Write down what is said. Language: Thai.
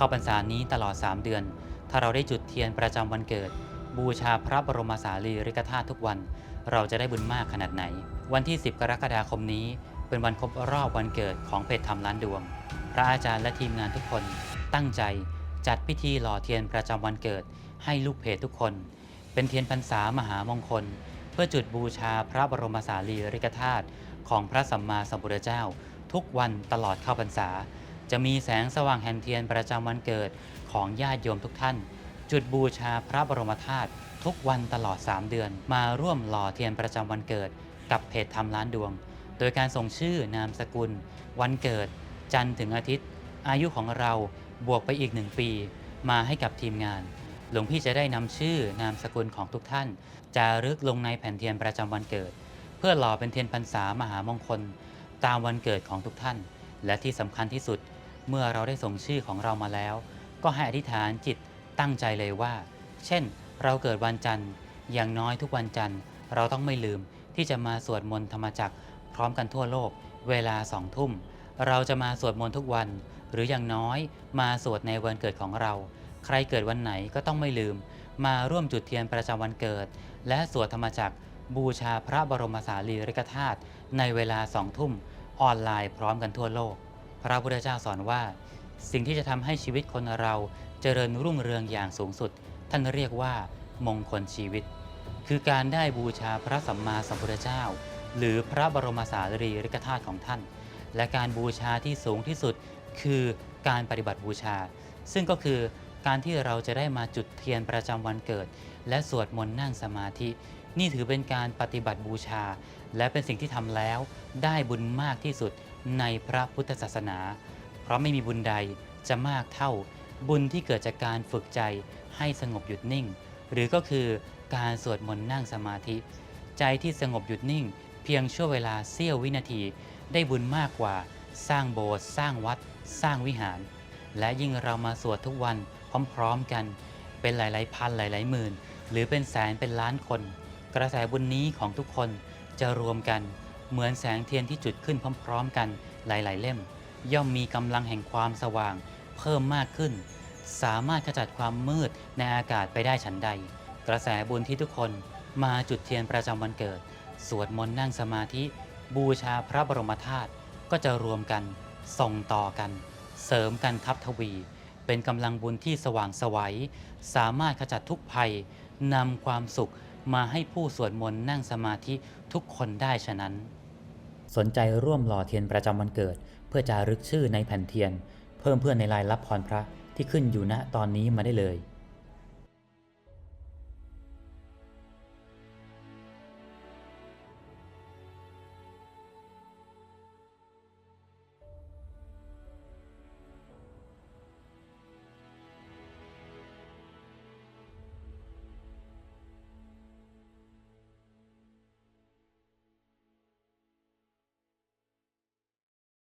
เข้าพรรษานี้ตลอด 3 เดือน ถ้าเราได้จุดเทียนประจำวันเกิด บูชาพระบรมสารีริกธาตุทุกวัน เราจะได้บุญมากขนาดไหน วันที่ 10 กรกฎาคมนี้ เป็นวันครบรอบวันเกิดของเพจทำล้านดวง พระอาจารย์และทีมงานทุกคน ตั้งใจจัดพิธีหล่อเทียนประจำวันเกิด ให้ลูกเพจทุกคน เป็นเทียนพรรษามหามงคล เพื่อจุดบูชาพระบรมสารีริกธาตุของพระสัมมาสัมพุทธเจ้า ทุกวันตลอดเข้าพรรษา จะมีแสงสว่างแห่งเทียนประจำวันเกิดของญาติโยมทุกท่าน จุดบูชาพระบรมธาตุทุกวันตลอด 3 เดือน มาร่วมหล่อเทียนประจำวันเกิด กับเพจทำล้านดวง โดยการส่งชื่อนามสกุล วันเกิด จันทร์ถึงอาทิตย์ อายุของเราบวกไปอีกหนึ่งปี มาให้กับทีมงาน หลวงพี่จะได้นำชื่อนามสกุลของทุกท่าน จารึกลงในแผ่นเทียนประจำวันเกิด เพื่อหล่อเป็นเทียนพรรษามหามงคล ตามวันเกิดของทุกท่าน และที่สำคัญที่สุด เมื่อเราได้ส่งชื่อของเรามาแล้ว ก็ให้อธิษฐานจิตตั้งใจเลยว่า เช่น เราเกิดวันจันทร์ อย่างน้อยทุกวันจันทร์ เราต้องไม่ลืมที่จะมาสวดมนต์ธรรมจักรพร้อมกันทั่วโลก เวลาสองทุ่ม เราจะมาสวดมนต์ทุกวัน หรืออย่างน้อยมาสวดในวันเกิดของเรา ใครเกิดวันไหนก็ต้องไม่ลืม มาร่วมจุดเทียนประจำวันเกิด และสวดธรรมจักรบูชาพระบรมสารีริกธาตุในเวลาสองทุ่ม ออนไลน์พร้อมกันทั่วโลก พระพุทธเจ้าสอนว่า สิ่งที่จะทำให้ชีวิตคนเราเจริญรุ่งเรืองอย่างสูงสุด ท่านเรียกว่ามงคลชีวิต คือการได้บูชาพระสัมมาสัมพุทธเจ้า หรือพระบรมสารีริกธาตุของท่าน และการบูชาที่สูงที่สุดคือการปฏิบัติบูชา ซึ่งก็คือการที่เราจะได้มาจุดเทียนประจำวันเกิด และสวดมนต์นั่งสมาธิ นี่ถือเป็นการปฏิบัติบูชา และเป็นสิ่งที่ทำแล้วได้บุญมากที่สุด ในพระพุทธศาสนา เพราะไม่มีบุญใดจะมากเท่าบุญที่เกิดจากการฝึกใจให้สงบหยุดนิ่ง หรือก็คือการสวดมนต์นั่งสมาธิ ใจที่สงบหยุดนิ่ง เพียงชั่วเวลาเสี้ยววินาที ได้บุญมากกว่า สร้างโบสถ์สร้างวัด สร้างวิหาร และยิ่งเรามาสวดทุกวันพร้อมๆกัน เป็นหลายๆพันหลายๆหมื่น หรือเป็นแสนเป็นล้านคน กระแสบุญนี้ของทุกคนจะรวมกัน เหมือนแสงเทียนที่จุดขึ้นพร้อมๆกันหลายๆ เล่ม ย่อมมีกำลังแห่งความสว่าง เพิ่มมากขึ้น สามารถขจัดความมืดในอากาศไปได้ฉันใด กระแสบุญที่ทุกคนมาจุดเทียนประจำวันเกิด สวดมนต์นั่งสมาธิ บูชาพระบรมธาตุก็จะรวมกันส่งต่อกัน เสริมกันทับทวี เป็นกำลังบุญที่สว่างสวัยสามารถขจัดทุกภัยนำความสุขมาให้ผู้สวดมนต์นั่งสมาธิทุกคนได้ฉะนั้น สนใจร่วมหล่อเทียนประจำวันเกิด เพื่อจารึกชื่อในแผ่นเทียน เพิ่มเพื่อนในลายรับพรพระที่ขึ้นอยู่ณตอนนี้มาได้เลย